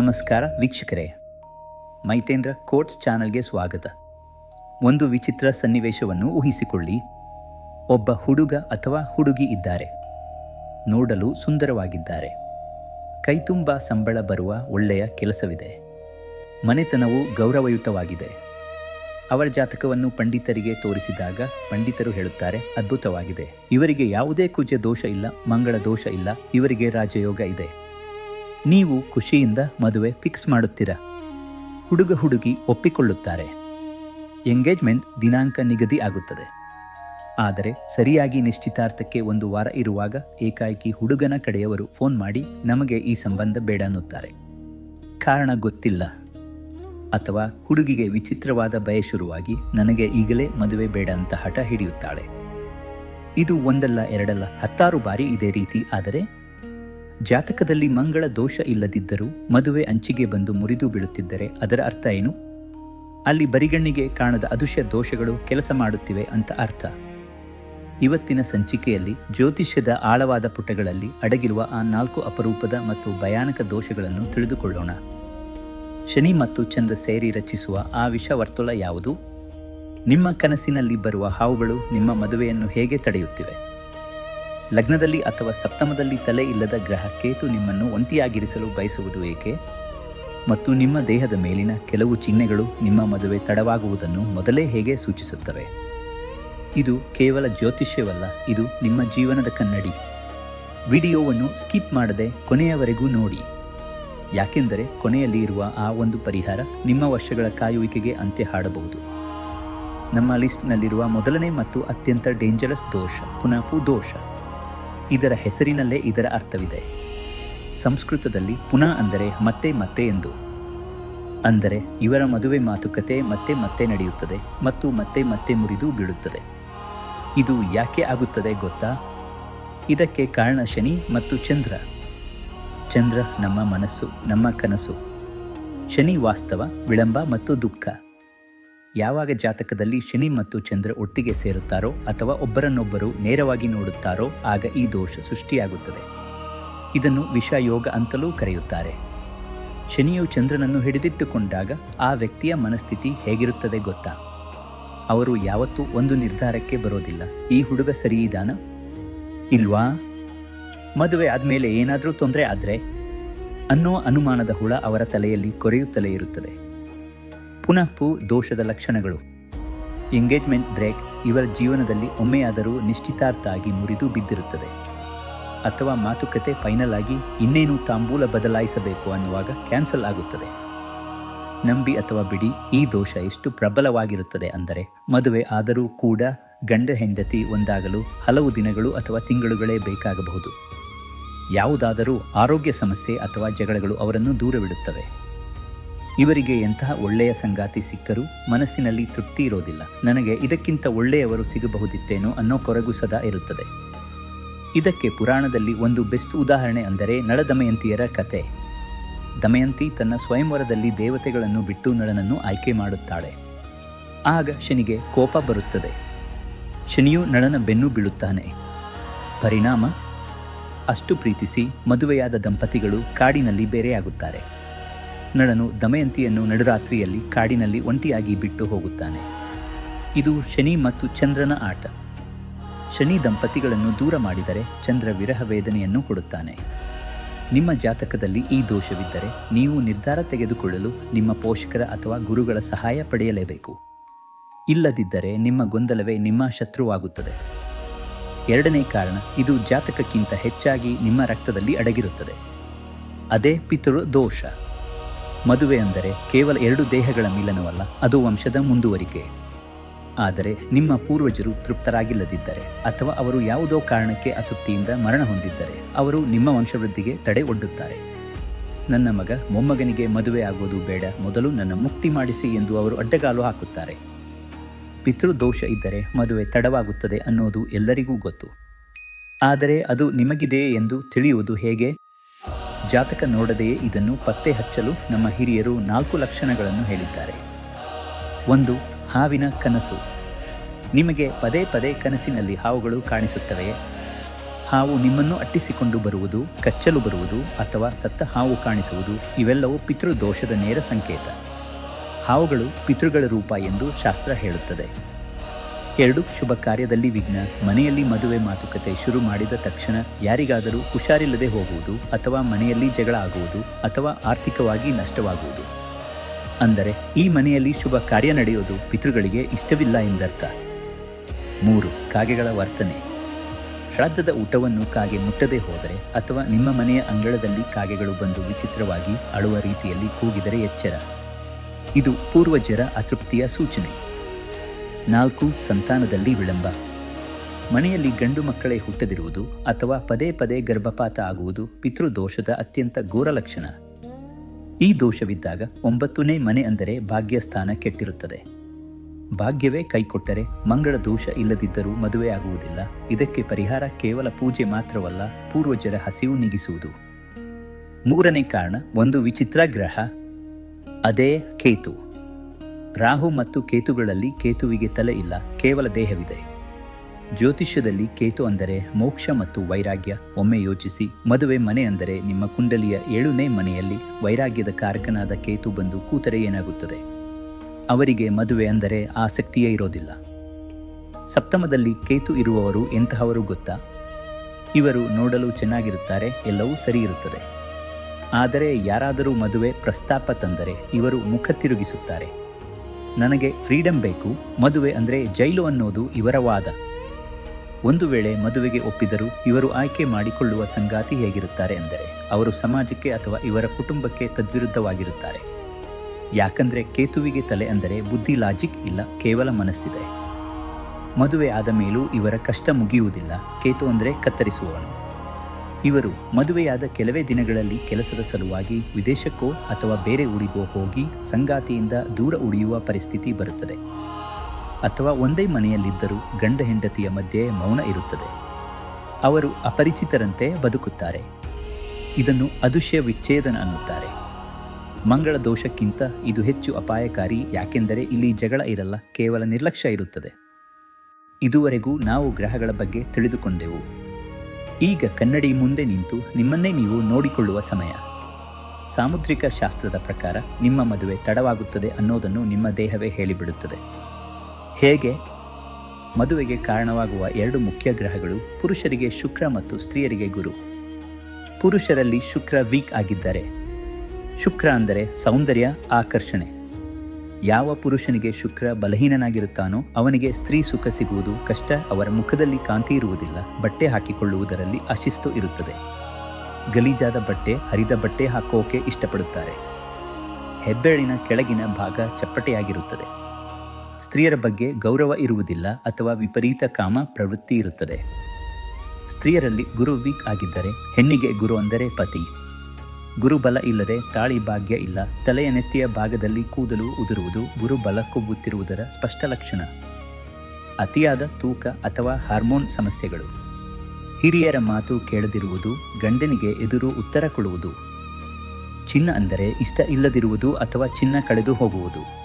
ನಮಸ್ಕಾರ ವೀಕ್ಷಕರೇ. ಮೈತೇಂದ್ರ ಕೋಟ್ಸ್ ಚಾನಲ್ಗೆ ಸ್ವಾಗತ. ಒಂದು ವಿಚಿತ್ರ ಸನ್ನಿವೇಶವನ್ನು ಊಹಿಸಿಕೊಳ್ಳಿ. ಒಬ್ಬ ಹುಡುಗ ಅಥವಾ ಹುಡುಗಿ ಇದ್ದಾರೆ. ನೋಡಲು ಸುಂದರವಾಗಿದ್ದಾರೆ. ಕೈತುಂಬ ಸಂಬಳ ಬರುವ ಒಳ್ಳೆಯ ಕೆಲಸವಿದೆ. ಮನೆತನವು ಗೌರವಯುತವಾಗಿದೆ. ಅವರ ಜಾತಕವನ್ನು ಪಂಡಿತರಿಗೆ ತೋರಿಸಿದಾಗ ಪಂಡಿತರು ಹೇಳುತ್ತಾರೆ, ಅದ್ಭುತವಾಗಿದೆ. ಇವರಿಗೆ ಯಾವುದೇ ಕುಜ ದೋಷ ಇಲ್ಲ ಮಂಗಳ ದೋಷ ಇಲ್ಲ, ಇವರಿಗೆ ರಾಜಯೋಗ ಇದೆ. ನೀವು ಖುಷಿಯಿಂದ ಮದುವೆ ಫಿಕ್ಸ್ ಮಾಡುತ್ತೀರಾ? ಹುಡುಗ ಹುಡುಗಿ ಒಪ್ಪಿಕೊಳ್ಳುತ್ತಾರೆ. ಎಂಗೇಜ್ಮೆಂಟ್ ದಿನಾಂಕ ನಿಗದಿ ಆಗುತ್ತದೆ. ಆದರೆ ಸರಿಯಾಗಿ ನಿಶ್ಚಿತಾರ್ಥಕ್ಕೆ ಒಂದು ವಾರ ಇರುವಾಗ ಏಕಾಏಕಿ ಹುಡುಗನ ಕಡೆಯವರು ಫೋನ್ ಮಾಡಿ ನಮಗೆ ಈ ಸಂಬಂಧ ಬೇಡ ಅನ್ನುತ್ತಾರೆ. ಕಾರಣ ಗೊತ್ತಿಲ್ಲ. ಅಥವಾ ಹುಡುಗಿಗೆ ವಿಚಿತ್ರವಾದ ಭಯ ಶುರುವಾಗಿ ನನಗೆ ಈಗಲೇ ಮದುವೆ ಬೇಡ ಅಂತ ಹಠ ಹಿಡಿಯುತ್ತಾಳೆ. ಇದು ಒಂದಲ್ಲ ಎರಡಲ್ಲ ಹತ್ತಾರು ಬಾರಿ ಇದೇ ರೀತಿ ಆದರೆ ಜಾತಕದಲ್ಲಿ ಮಂಗಳ ದೋಷ ಇಲ್ಲದಿದ್ದರೂ ಮದುವೆ ಅಂಚಿಗೆ ಬಂದು ಮುರಿದು ಬೀಳುತ್ತಿದ್ದರೆ ಅದರ ಅರ್ಥ ಏನು? ಅಲ್ಲಿ ಬರಿಗಣ್ಣಿಗೆ ಕಾಣದ ಅದೃಶ್ಯ ದೋಷಗಳು ಕೆಲಸ ಮಾಡುತ್ತಿವೆ ಅಂತ ಅರ್ಥ. ಇವತ್ತಿನ ಸಂಚಿಕೆಯಲ್ಲಿ ಜ್ಯೋತಿಷ್ಯದ ಆಳವಾದ ಪುಟಗಳಲ್ಲಿ ಅಡಗಿರುವ ಆ ನಾಲ್ಕು ಅಪರೂಪದ ಮತ್ತು ಭಯಾನಕ ದೋಷಗಳನ್ನು ತಿಳಿದುಕೊಳ್ಳೋಣ. ಶನಿ ಮತ್ತು ಚಂದ್ರ ಸೇರಿ ರಚಿಸುವ ಆ ವಿಷ ವರ್ತುಳ ಯಾವುದು? ನಿಮ್ಮ ಕನಸಿನಲ್ಲಿ ಬರುವ ಹಾವುಗಳು ನಿಮ್ಮ ಮದುವೆಯನ್ನು ಹೇಗೆ ತಡೆಯುತ್ತಿವೆ? ಲಗ್ನದಲ್ಲಿ ಅಥವಾ ಸಪ್ತಮದಲ್ಲಿ ತಲೆ ಇಲ್ಲದ ಗ್ರಹ ಕೇತು ನಿಮ್ಮನ್ನು ಒಂಟಿಯಾಗಿರಿಸಲು ಬಯಸುವುದು ಏಕೆ? ಮತ್ತು ನಿಮ್ಮ ದೇಹದ ಮೇಲಿನ ಕೆಲವು ಚಿಹ್ನೆಗಳು ನಿಮ್ಮ ಮದುವೆ ತಡವಾಗುವುದನ್ನು ಮೊದಲೇ ಹೇಗೆ ಸೂಚಿಸುತ್ತವೆ? ಇದು ಕೇವಲ ಜ್ಯೋತಿಷ್ಯವಲ್ಲ, ಇದು ನಿಮ್ಮ ಜೀವನದ ಕನ್ನಡಿ. ವಿಡಿಯೋವನ್ನು ಸ್ಕಿಪ್ ಮಾಡದೆ ಕೊನೆಯವರೆಗೂ ನೋಡಿ. ಯಾಕೆಂದರೆ ಕೊನೆಯಲ್ಲಿ ಇರುವ ಆ ಒಂದು ಪರಿಹಾರ ನಿಮ್ಮ ವರ್ಷಗಳ ಕಾಯುವಿಕೆಗೆ ಅಂತ್ಯ ಹಾಡಬಹುದು. ನಮ್ಮ ಲಿಸ್ಟ್ನಲ್ಲಿರುವ ಮೊದಲನೇ ಮತ್ತು ಅತ್ಯಂತ ಡೇಂಜರಸ್ ದೋಷ ಪುನಾಪು ದೋಷ ಇದರ ಹೆಸರಿನಲ್ಲೇ ಇದರ ಅರ್ಥವಿದೆ. ಸಂಸ್ಕೃತದಲ್ಲಿ ಪುನಃ ಅಂದರೆ ಮತ್ತೆ ಮತ್ತೆ ಎಂದು. ಅಂದರೆ ಇವರ ಮದುವೆ ಮಾತುಕತೆ ಮತ್ತೆ ಮತ್ತೆ ನಡೆಯುತ್ತದೆ ಮತ್ತು ಮತ್ತೆ ಮತ್ತೆ ಮುರಿದು ಬೀಳುತ್ತದೆ. ಇದು ಯಾಕೆ ಆಗುತ್ತದೆ ಗೊತ್ತಾ? ಇದಕ್ಕೆ ಕಾರಣ ಶನಿ ಮತ್ತು ಚಂದ್ರ. ಚಂದ್ರ ನಮ್ಮ ಮನಸ್ಸು, ನಮ್ಮ ಕನಸು. ಶನಿ ವಾಸ್ತವ, ವಿಳಂಬ ಮತ್ತು ದುಃಖ. ಯಾವಾಗ ಜಾತಕದಲ್ಲಿ ಶನಿ ಮತ್ತು ಚಂದ್ರ ಒಟ್ಟಿಗೆ ಸೇರುತ್ತಾರೋ ಅಥವಾ ಒಬ್ಬರನ್ನೊಬ್ಬರು ನೇರವಾಗಿ ನೋಡುತ್ತಾರೋ, ಆಗ ಈ ದೋಷ ಸೃಷ್ಟಿಯಾಗುತ್ತದೆ. ಇದನ್ನು ವಿಷಯೋಗ ಅಂತಲೂ ಕರೆಯುತ್ತಾರೆ. ಶನಿಯು ಚಂದ್ರನನ್ನು ಹಿಡಿದಿಟ್ಟುಕೊಂಡಾಗ ಆ ವ್ಯಕ್ತಿಯ ಮನಸ್ಥಿತಿ ಹೇಗಿರುತ್ತದೆ ಗೊತ್ತಾ? ಅವರು ಯಾವತ್ತೂ ಒಂದು ನಿರ್ಧಾರಕ್ಕೆ ಬರೋದಿಲ್ಲ. ಈ ಹುಡುಗ ಸರಿ ಇದಾನ ಇಲ್ವಾ? ಮದುವೆ ಆದಮೇಲೆ ಏನಾದರೂ ತೊಂದರೆ ಆದರೆ? ಅನ್ನೋ ಅನುಮಾನದ ಹುಳ ಅವರ ತಲೆಯಲ್ಲಿ ಕೊರೆಯುತ್ತಲೇ ಇರುತ್ತದೆ. ಪುನಃ ಪು ದೋಷದ ಲಕ್ಷಣಗಳು. ಎಂಗೇಜ್ಮೆಂಟ್ ಬ್ರೇಕ್ ಇವರ ಜೀವನದಲ್ಲಿ ಒಮ್ಮೆಯಾದರೂ ನಿಶ್ಚಿತಾರ್ಥ ಆಗಿ ಮುರಿದು ಬಿದ್ದಿರುತ್ತದೆ. ಅಥವಾ ಮಾತುಕತೆ ಫೈನಲ್ ಆಗಿ ಇನ್ನೇನು ತಾಂಬೂಲ ಬದಲಾಯಿಸಬೇಕು ಅನ್ನುವಾಗ ಕ್ಯಾನ್ಸಲ್ ಆಗುತ್ತದೆ. ನಂಬಿ ಅಥವಾ ಬಿಡಿ ಈ ದೋಷ ಎಷ್ಟು ಪ್ರಬಲವಾಗಿರುತ್ತದೆ ಅಂದರೆ ಮದುವೆ ಆದರೂ ಕೂಡ ಗಂಡ ಹೆಂಡತಿ ಒಂದಾಗಲು ಹಲವು ದಿನಗಳು ಅಥವಾ ತಿಂಗಳುಗಳೇ ಬೇಕಾಗಬಹುದು. ಯಾವುದಾದರೂ ಆರೋಗ್ಯ ಸಮಸ್ಯೆ ಅಥವಾ ಜಗಳಗಳು ಅವರನ್ನು ದೂರವಿಡುತ್ತವೆ. ಇವರಿಗೆ ಎಂತಹ ಒಳ್ಳೆಯ ಸಂಗಾತಿ ಸಿಕ್ಕರೂ ಮನಸ್ಸಿನಲ್ಲಿ ತೃಪ್ತಿ ಇರೋದಿಲ್ಲ. ನನಗೆ ಇದಕ್ಕಿಂತ ಒಳ್ಳೆಯವರು ಸಿಗಬಹುದಿತ್ತೇನೋ ಅನ್ನೋ ಕೊರಗು ಸದಾ ಇರುತ್ತದೆ. ಇದಕ್ಕೆ ಪುರಾಣದಲ್ಲಿ ಒಂದು ಬೆಸ್ಟ್ ಉದಾಹರಣೆ ಅಂದರೆ ನಳ ದಮಯಂತಿಯರ ಕತೆ. ದಮಯಂತಿ ತನ್ನ ಸ್ವಯಂವರದಲ್ಲಿ ದೇವತೆಗಳನ್ನು ಬಿಟ್ಟು ನಳನನ್ನು ಆಯ್ಕೆ ಮಾಡುತ್ತಾಳೆ. ಆಗ ಶನಿಗೆ ಕೋಪ ಬರುತ್ತದೆ. ಶನಿಯು ನಳನ ಬೆನ್ನು ಬೀಳುತ್ತಾನೆ. ಪರಿಣಾಮ? ಅಷ್ಟು ಪ್ರೀತಿಸಿ ಮದುವೆಯಾದ ದಂಪತಿಗಳು ಕಾಡಿನಲ್ಲಿ ಬೇರೆಯಾಗುತ್ತಾರೆ. ನಳನು ದಮಯಂತಿಯನ್ನು ನಡುರಾತ್ರಿಯಲ್ಲಿ ಕಾಡಿನಲ್ಲಿ ಒಂಟಿಯಾಗಿ ಬಿಟ್ಟು ಹೋಗುತ್ತಾನೆ. ಇದು ಶನಿ ಮತ್ತು ಚಂದ್ರನ ಆಟ. ಶನಿ ದಂಪತಿಗಳನ್ನು ದೂರ ಮಾಡಿದರೆ ಚಂದ್ರ ವಿರಹ ವೇದನೆಯನ್ನು ಕೊಡುತ್ತಾನೆ. ನಿಮ್ಮ ಜಾತಕದಲ್ಲಿ ಈ ದೋಷವಿದ್ದರೆ ನೀವು ನಿರ್ಧಾರ ತೆಗೆದುಕೊಳ್ಳಲು ನಿಮ್ಮ ಪೋಷಕರ ಅಥವಾ ಗುರುಗಳ ಸಹಾಯ ಪಡೆಯಲೇಬೇಕು. ಇಲ್ಲದಿದ್ದರೆ ನಿಮ್ಮ ಗೊಂದಲವೇ ನಿಮ್ಮ ಶತ್ರುವಾಗುತ್ತದೆ. ಎರಡನೇ ಕಾರಣ, ಇದು ಜಾತಕಕ್ಕಿಂತ ಹೆಚ್ಚಾಗಿ ನಿಮ್ಮ ರಕ್ತದಲ್ಲಿ ಅಡಗಿರುತ್ತದೆ. ಅದೇ ಪಿತೃ ದೋಷ ಮದುವೆ ಅಂದರೆ ಕೇವಲ ಎರಡು ದೇಹಗಳ ಮಿಲನವಲ್ಲ, ಅದು ವಂಶದ ಮುಂದುವರಿಕೆ. ಆದರೆ ನಿಮ್ಮ ಪೂರ್ವಜರು ತೃಪ್ತರಾಗಿಲ್ಲದಿದ್ದರೆ ಅಥವಾ ಅವರು ಯಾವುದೋ ಕಾರಣಕ್ಕೆ ಅತೃಪ್ತಿಯಿಂದ ಮರಣ ಹೊಂದಿದ್ದರೆ, ಅವರು ನಿಮ್ಮ ವಂಶವೃದ್ಧಿಗೆ ತಡೆ ಒಡ್ಡುತ್ತಾರೆ. ನನ್ನ ಮಗ ಮೊಮ್ಮಗನಿಗೆ ಮದುವೆ ಆಗೋದು ಬೇಡ, ಮೊದಲು ನನ್ನ ಮುಕ್ತಿ ಮಾಡಿಸಿ ಎಂದು ಅವರು ಅಡ್ಡಗಾಲು ಹಾಕುತ್ತಾರೆ. ಪಿತೃದೋಷ ಇದ್ದರೆ ಮದುವೆ ತಡವಾಗುತ್ತದೆ ಅನ್ನೋದು ಎಲ್ಲರಿಗೂ ಗೊತ್ತು. ಆದರೆ ಅದು ನಿಮಗಿದೆ ಎಂದು ತಿಳಿಯುವುದು ಹೇಗೆ? ಜಾತಕ ನೋಡದೆಯೇ ಇದನ್ನು ಪತ್ತೆ ಹಚ್ಚಲು ನಮ್ಮ ಹಿರಿಯರು ನಾಲ್ಕು ಲಕ್ಷಣಗಳನ್ನು ಹೇಳಿದ್ದಾರೆ. ಒಂದು, ಹಾವಿನ ಕನಸು. ನಿಮಗೆ ಪದೇ ಪದೇ ಕನಸಿನಲ್ಲಿ ಹಾವುಗಳು ಕಾಣಿಸುತ್ತವೆ. ಹಾವು ನಿಮ್ಮನ್ನು ಅಟ್ಟಿಸಿಕೊಂಡು ಬರುವುದು, ಕಚ್ಚಲು ಬರುವುದು ಅಥವಾ ಸತ್ತ ಹಾವು ಕಾಣಿಸುವುದು, ಇವೆಲ್ಲವೂ ಪಿತೃದೋಷದ ನೇರ ಸಂಕೇತ. ಹಾವುಗಳು ಪಿತೃಗಳ ರೂಪ ಎಂದು ಶಾಸ್ತ್ರ ಹೇಳುತ್ತದೆ. ಎರಡು ಶುಭ ಕಾರ್ಯದಲ್ಲಿ ವಿಘ್ನ, ಮನೆಯಲ್ಲಿ ಮದುವೆ ಮಾತುಕತೆ ಶುರು ಮಾಡಿದ ತಕ್ಷಣ ಯಾರಿಗಾದರೂ ಹುಷಾರಿಲ್ಲದೆ ಹೋಗುವುದು ಅಥವಾ ಮನೆಯಲ್ಲಿ ಜಗಳ ಆಗುವುದು ಅಥವಾ ಆರ್ಥಿಕವಾಗಿ ನಷ್ಟವಾಗುವುದು. ಅಂದರೆ, ಈ ಮನೆಯಲ್ಲಿ ಶುಭ ಕಾರ್ಯ ನಡೆಯೋದು ಪಿತೃಗಳಿಗೆ ಇಷ್ಟವಿಲ್ಲ ಎಂದರ್ಥ. ಮೂರು, ಕಾಗೆಗಳ ವರ್ತನೆ. ಶ್ರಾದ್ದದ ಊಟವನ್ನು ಕಾಗೆ ಮುಟ್ಟದೆ ಹೋದರೆ ಅಥವಾ ನಿಮ್ಮ ಮನೆಯ ಅಂಗಳದಲ್ಲಿ ಕಾಗೆಗಳು ಬಂದು ವಿಚಿತ್ರವಾಗಿ ಅಳುವ ರೀತಿಯಲ್ಲಿ ಕೂಗಿದರೆ ಎಚ್ಚರ. ಇದು ಪೂರ್ವಜರ ಅತೃಪ್ತಿಯ ಸೂಚನೆ. ನಾಲ್ಕು ಸಂತಾನದಲ್ಲಿ ವಿಳಂಬ. ಮನೆಯಲ್ಲಿ ಗಂಡು ಮಕ್ಕಳೇ ಹುಟ್ಟದಿರುವುದು ಅಥವಾ ಪದೇ ಪದೇ ಗರ್ಭಪಾತ ಆಗುವುದು ಪಿತೃದೋಷದ ಅತ್ಯಂತ ಘೋರ ಲಕ್ಷಣ. ಈ ದೋಷವಿದ್ದಾಗ ಒಂಬತ್ತನೇ ಮನೆ ಅಂದರೆ ಭಾಗ್ಯಸ್ಥಾನ ಕೆಟ್ಟಿರುತ್ತದೆ. ಭಾಗ್ಯವೇ ಕೈಕೊಟ್ಟರೆ ಮಂಗಳ ದೋಷ ಇಲ್ಲದಿದ್ದರೂ ಮದುವೆ ಆಗುವುದಿಲ್ಲ. ಇದಕ್ಕೆ ಪರಿಹಾರ ಕೇವಲ ಪೂಜೆ ಮಾತ್ರವಲ್ಲ, ಪೂರ್ವಜರ ಹಸಿವು ನೀಗಿಸುವುದು. ಮೂರನೇ ಕಾರಣ, ಒಂದು ವಿಚಿತ್ರ ಗ್ರಹ. ಅದೇ ಕೇತು. ರಾಹು ಮತ್ತು ಕೇತುಗಳಲ್ಲಿ ಕೇತುವಿಗೆ ತಲೆ ಇಲ್ಲ, ಕೇವಲ ದೇಹವಿದೆ. ಜ್ಯೋತಿಷ್ಯದಲ್ಲಿ ಕೇತು ಅಂದರೆ ಮೋಕ್ಷ ಮತ್ತು ವೈರಾಗ್ಯ. ಒಮ್ಮೆ ಯೋಚಿಸಿ, ಮದುವೆ ಮನೆ ಅಂದರೆ ನಿಮ್ಮ ಕುಂಡಲಿಯ ಏಳನೇ ಮನೆಯಲ್ಲಿ ವೈರಾಗ್ಯದ ಕಾರಕನಾದ ಕೇತು ಬಂದು ಕೂತರೆ ಏನಾಗುತ್ತದೆ? ಅವರಿಗೆ ಮದುವೆ ಅಂದರೆ ಆಸಕ್ತಿಯೇ ಇರೋದಿಲ್ಲ. ಸಪ್ತಮದಲ್ಲಿ ಕೇತು ಇರುವವರು ಎಂತಹವರು ಗೊತ್ತಾ? ಇವರು ನೋಡಲು ಚೆನ್ನಾಗಿರುತ್ತಾರೆ, ಎಲ್ಲವೂ ಸರಿ ಇರುತ್ತದೆ ಆದರೆ ಯಾರಾದರೂ ಮದುವೆ ಪ್ರಸ್ತಾಪ ತಂದರೆ ಇವರು ಮುಖ ತಿರುಗಿಸುತ್ತಾರೆ. ನನಗೆ ಫ್ರೀಡಮ್ ಬೇಕು, ಮದುವೆ ಅಂದರೆ ಜೈಲು ಅನ್ನೋದು ಇವರ ವಾದ. ಒಂದು ವೇಳೆ ಮದುವೆಗೆ ಒಪ್ಪಿದರೂ ಇವರು ಆಯ್ಕೆ ಮಾಡಿಕೊಳ್ಳುವ ಸಂಗಾತಿ ಹೇಗಿರುತ್ತಾರೆ ಅಂದರೆ, ಅವರು ಸಮಾಜಕ್ಕೆ ಅಥವಾ ಇವರ ಕುಟುಂಬಕ್ಕೆ ತದ್ವಿರುದ್ಧವಾಗಿರುತ್ತಾರೆ. ಯಾಕಂದರೆ ಕೇತುವಿಗೆ ತಲೆ ಅಂದರೆ ಬುದ್ಧಿ ಲಾಜಿಕ್ ಇಲ್ಲ, ಕೇವಲ ಮನಸ್ಸಿದೆ. ಮದುವೆ ಆದ ಮೇಲೂ ಇವರ ಕಷ್ಟ ಮುಗಿಯುವುದಿಲ್ಲ, ಕೇತು ಅಂದರೆ ಕತ್ತರಿಸುವವನು. ಇವರು ಮದುವೆಯಾದ ಕೆಲವೇ ದಿನಗಳಲ್ಲಿ ಕೆಲಸದ ಸಲುವಾಗಿ ವಿದೇಶಕ್ಕೋ ಅಥವಾ ಬೇರೆ ಊರಿಗೋ ಹೋಗಿ ಸಂಗಾತಿಯಿಂದ ದೂರ ಉಳಿಯುವ ಪರಿಸ್ಥಿತಿ ಬರುತ್ತದೆ. ಅಥವಾ ಒಂದೇ ಮನೆಯಲ್ಲಿದ್ದರೂ ಗಂಡ ಹೆಂಡತಿಯ ಮಧ್ಯೆ ಮೌನ ಇರುತ್ತದೆ. ಅವರು ಅಪರಿಚಿತರಂತೆ ಬದುಕುತ್ತಾರೆ. ಇದನ್ನು ಅದುಷ್ಯ ವಿಚ್ಛೇದನ ಅನ್ನುತ್ತಾರೆ. ಮಂಗಳ ದೋಷಕ್ಕಿಂತ ಇದು ಹೆಚ್ಚು ಅಪಾಯಕಾರಿ, ಯಾಕೆಂದರೆ ಇಲ್ಲಿ ಜಗಳ ಇರಲ್ಲ, ಕೇವಲ ನಿರ್ಲಕ್ಷ್ಯ ಇರುತ್ತದೆ. ಇದುವರೆಗೂ ನಾವು ಗ್ರಹಗಳ ಬಗ್ಗೆ ತಿಳಿದುಕೊಂಡೆವು. ಈಗ ಕನ್ನಡಿ ಮುಂದೆ ನಿಂತು ನಿಮ್ಮನ್ನೇ ನೀವು ನೋಡಿಕೊಳ್ಳುವ ಸಮಯ. ಸಾಮುದ್ರಿಕ ಶಾಸ್ತ್ರದ ಪ್ರಕಾರ ನಿಮ್ಮ ಮದುವೆ ತಡವಾಗುತ್ತದೆ ಅನ್ನೋದನ್ನು ನಿಮ್ಮ ದೇಹವೇ ಹೇಳಿಬಿಡುತ್ತದೆ. ಹೇಗೆ? ಮದುವೆಗೆ ಕಾರಣವಾಗುವ ಎರಡು ಮುಖ್ಯ ಗ್ರಹಗಳು ಪುರುಷರಿಗೆ ಶುಕ್ರ ಮತ್ತು ಸ್ತ್ರೀಯರಿಗೆ ಗುರು. ಪುರುಷರಲ್ಲಿ ಶುಕ್ರ ವೀಕ್ ಆಗಿದ್ದರೆ. ಶುಕ್ರ ಅಂದರೆ ಸೌಂದರ್ಯ, ಆಕರ್ಷಣೆ. ಯಾವ ಪುರುಷನಿಗೆ ಶುಕ್ರ ಬಲಹೀನನಾಗಿರುತ್ತಾನೋ ಅವನಿಗೆ ಸ್ತ್ರೀ ಸುಖ ಸಿಗುವುದು ಕಷ್ಟ, ಅವರ ಮುಖದಲ್ಲಿ ಕಾಂತಿ ಇರುವುದಿಲ್ಲ, ಬಟ್ಟೆ ಹಾಕಿಕೊಳ್ಳುವುದರಲ್ಲಿ ಅಶಿಸ್ತು ಇರುತ್ತದೆ. ಗಲೀಜಾದ ಬಟ್ಟೆ, ಹರಿದ ಬಟ್ಟೆ ಹಾಕೋಕೆ ಇಷ್ಟಪಡುತ್ತಾರೆ. ಹೆಬ್ಬೆಳಿನ ಕೆಳಗಿನ ಭಾಗ ಚಪ್ಪಟೆಯಾಗಿರುತ್ತದೆ. ಸ್ತ್ರೀಯರ ಬಗ್ಗೆ ಗೌರವ ಇರುವುದಿಲ್ಲ ಅಥವಾ ವಿಪರೀತ ಕಾಮ ಪ್ರವೃತ್ತಿ ಇರುತ್ತದೆ. ಸ್ತ್ರೀಯರಲ್ಲಿ ಗುರು ವೀಕ್ ಆಗಿದ್ದರೆ ಹೆಣ್ಣಿಗೆ ಗುರು ಅಂದರೆ ಪತಿ. ಗುರುಬಲ ಇಲ್ಲದೆ ತಾಳಿ ಭಾಗ್ಯ ಇಲ್ಲ. ತಲೆಯ ನೆತ್ತಿಯ ಭಾಗದಲ್ಲಿ ಕೂದಲು ಉದುರುವುದು ಗುರುಬಲ ಕುಗ್ಗುತ್ತಿರುವುದರ ಸ್ಪಷ್ಟ ಲಕ್ಷಣ. ಅತಿಯಾದ ತೂಕ ಅಥವಾ ಹಾರ್ಮೋನ್ ಸಮಸ್ಯೆಗಳು. ಹಿರಿಯರ ಮಾತು ಕೇಳದಿರುವುದು ಗಂಡನಿಗೆ ಎದುರು ಉತ್ತರ ಕೊಡುವುದು. ಚಿನ್ನ ಅಂದರೆ ಇಷ್ಟ ಇಲ್ಲದಿರುವುದು ಅಥವಾ ಚಿನ್ನ ಕಳೆದು ಹೋಗುವುದು.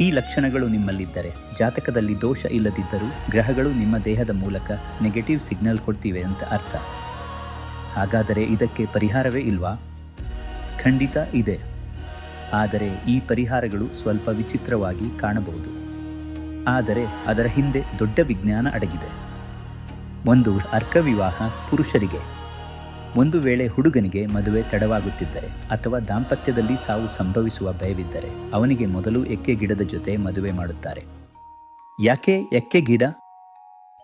ಈ ಲಕ್ಷಣಗಳು ನಿಮ್ಮಲ್ಲಿದ್ದರೆ, ಜಾತಕದಲ್ಲಿ ದೋಷ ಇಲ್ಲದಿದ್ದರೂ ಗ್ರಹಗಳು ನಿಮ್ಮ ದೇಹದ ಮೂಲಕ ನೆಗೆಟಿವ್ ಸಿಗ್ನಲ್ ಕೊಡ್ತಿವೆ ಅಂತ ಅರ್ಥ. ಹಾಗಾದರೆ ಇದಕ್ಕೆ ಪರಿಹಾರವೇ ಇಲ್ವಾ? ಖಂಡಿತ ಇದೆ. ಆದರೆ ಈ ಪರಿಹಾರಗಳು ಸ್ವಲ್ಪ ವಿಚಿತ್ರವಾಗಿ ಕಾಣಬಹುದು. ಆದರೆ ಅದರ ಹಿಂದೆ ದೊಡ್ಡ ವಿಜ್ಞಾನ ಅಡಗಿದೆ. ಒಂದು ಅರ್ಕ ವಿವಾಹ ಪುರುಷರಿಗೆ. ಒಂದು ವೇಳೆ ಹುಡುಗನಿಗೆ ಮದುವೆ ತಡವಾಗುತ್ತಿದ್ದರೆ ಅಥವಾ ದಾಂಪತ್ಯದಲ್ಲಿ ಸಾವು ಸಂಭವಿಸುವ ಭಯವಿದ್ದರೆ ಅವನಿಗೆ ಮೊದಲು ಎಕ್ಕೆ ಗಿಡದ ಜೊತೆ ಮದುವೆ ಮಾಡುತ್ತಾರೆ. ಯಾಕೆ ಎಕ್ಕೆ ಗಿಡ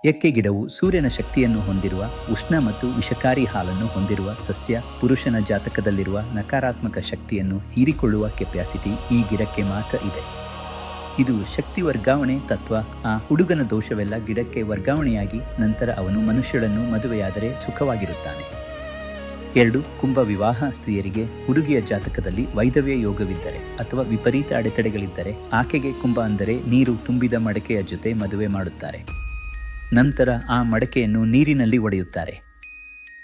ಎಕ್ಕೆ ಗಿಡವು ಸೂರ್ಯನ ಶಕ್ತಿಯನ್ನು ಹೊಂದಿರುವ ಉಷ್ಣ ಮತ್ತು ವಿಷಕಾರಿ ಹಾಲನ್ನು ಹೊಂದಿರುವ ಸಸ್ಯ, ಪುರುಷನ ಜಾತಕದಲ್ಲಿರುವ ನಕಾರಾತ್ಮಕ ಶಕ್ತಿಯನ್ನು ಹೀರಿಕೊಳ್ಳುವ ಕೆಪ್ಯಾಸಿಟಿ ಈ ಗಿಡಕ್ಕೆ ಮಾತ್ರ ಇದೆ. ಇದು ಶಕ್ತಿ ವರ್ಗಾವಣೆ ತತ್ವ. ಆ ಹುಡುಗನ ದೋಷವೆಲ್ಲ ಗಿಡಕ್ಕೆ ವರ್ಗಾವಣೆಯಾಗಿ ನಂತರ ಅವನು ಮನುಷ್ಯಳನ್ನು ಮದುವೆಯಾದರೆ ಸುಖವಾಗಿರುತ್ತಾನೆ. ಎರಡು, ಕುಂಭ ವಿವಾಹ ಸ್ತ್ರೀಯರಿಗೆ ಹುಡುಗಿಯ ಜಾತಕದಲ್ಲಿ ವೈದವ್ಯ ಯೋಗವಿದ್ದರೆ ಅಥವಾ ವಿಪರೀತ ಅಡೆತಡೆಗಳಿದ್ದರೆ ಆಕೆಗೆ ಕುಂಭ ಅಂದರೆ ನೀರು ತುಂಬಿದ ಮಡಕೆಯ ಜೊತೆ ಮದುವೆ ಮಾಡುತ್ತಾರೆ. ನಂತರ ಆ ಮಡಕೆಯನ್ನು ನೀರಿನಲ್ಲಿ ಒಡೆಯುತ್ತಾರೆ.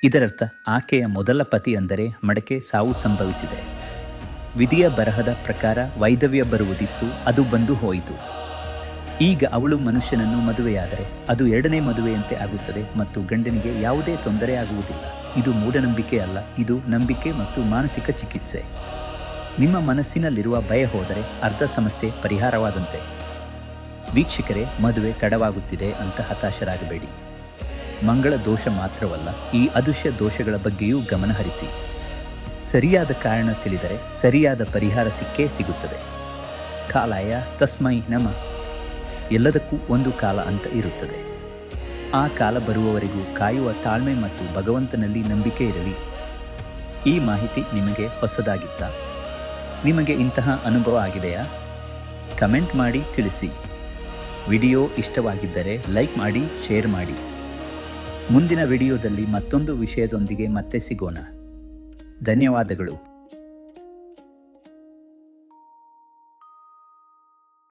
ಇದರರ್ಥ ಆಕೆಯ ಮೊದಲ ಪತಿ ಅಂದರೆ ಮಡಕೆ ಸಾವು ಸಂಭವಿಸಿದೆ. ವಿಧಿಯ ಬರಹದ ಪ್ರಕಾರ ವೈದವ್ಯ ಬರುವುದಿತ್ತು, ಅದು ಬಂದು ಹೋಯಿತು. ಈಗ ಅವಳು ಮನುಷ್ಯನನ್ನು ಮದುವೆಯಾದರೆ ಅದು ಎರಡನೇ ಮದುವೆಯಂತೆ ಆಗುತ್ತದೆ ಮತ್ತು ಗಂಡನಿಗೆ ಯಾವುದೇ ತೊಂದರೆ ಆಗುವುದಿಲ್ಲ. ಇದು ಮೂಢನಂಬಿಕೆ ಅಲ್ಲ, ಇದು ನಂಬಿಕೆ ಮತ್ತು ಮಾನಸಿಕ ಚಿಕಿತ್ಸೆ. ನಿಮ್ಮ ಮನಸ್ಸಿನಲ್ಲಿರುವ ಭಯ ಹೋದರೆ ಅರ್ಧ ಸಮಸ್ಯೆ, ಪರಿಹಾರವಾದಂತೆ. ವೀಕ್ಷಕರೇ, ಮದುವೆ ತಡವಾಗುತ್ತಿದೆ ಅಂತ ಹತಾಶರಾಗಬೇಡಿ. ಮಂಗಳ ದೋಷ ಮಾತ್ರವಲ್ಲ, ಈ ಅದೃಶ್ಯ ದೋಷಗಳ ಬಗ್ಗೆಯೂ ಗಮನಹರಿಸಿ ಸರಿಯಾದ ಕಾರಣ ತಿಳಿದರೆ ಸರಿಯಾದ ಪರಿಹಾರ ಸಿಕ್ಕೇ ಸಿಗುತ್ತದೆ. ಕಾಲಾಯ ತಸ್ಮೈ ನಮ. ಎಲ್ಲದಕ್ಕೂ ಒಂದು ಕಾಲ ಅಂತ ಇರುತ್ತದೆ. ಆ ಕಾಲ ಬರುವವರೆಗೂ ಕಾಯುವ ತಾಳ್ಮೆ ಮತ್ತು ಭಗವಂತನಲ್ಲಿ ನಂಬಿಕೆ ಇರಲಿ. ಈ ಮಾಹಿತಿ ನಿಮಗೆ ಹೊಸದಾಗಿತ್ತಾ? ನಿಮಗೆ ಇಂತಹ ಅನುಭವ ಆಗಿದೆಯಾ? ಕಮೆಂಟ್ ಮಾಡಿ ತಿಳಿಸಿ. ವಿಡಿಯೋ ಇಷ್ಟವಾಗಿದ್ದರೆ ಲೈಕ್ ಮಾಡಿ ಶೇರ್ ಮಾಡಿ. ಮುಂದಿನ ವಿಡಿಯೋದಲ್ಲಿ ಮತ್ತೊಂದು ವಿಷಯದೊಂದಿಗೆ ಮತ್ತೆ ಸಿಗೋಣ. ಧನ್ಯವಾದಗಳು.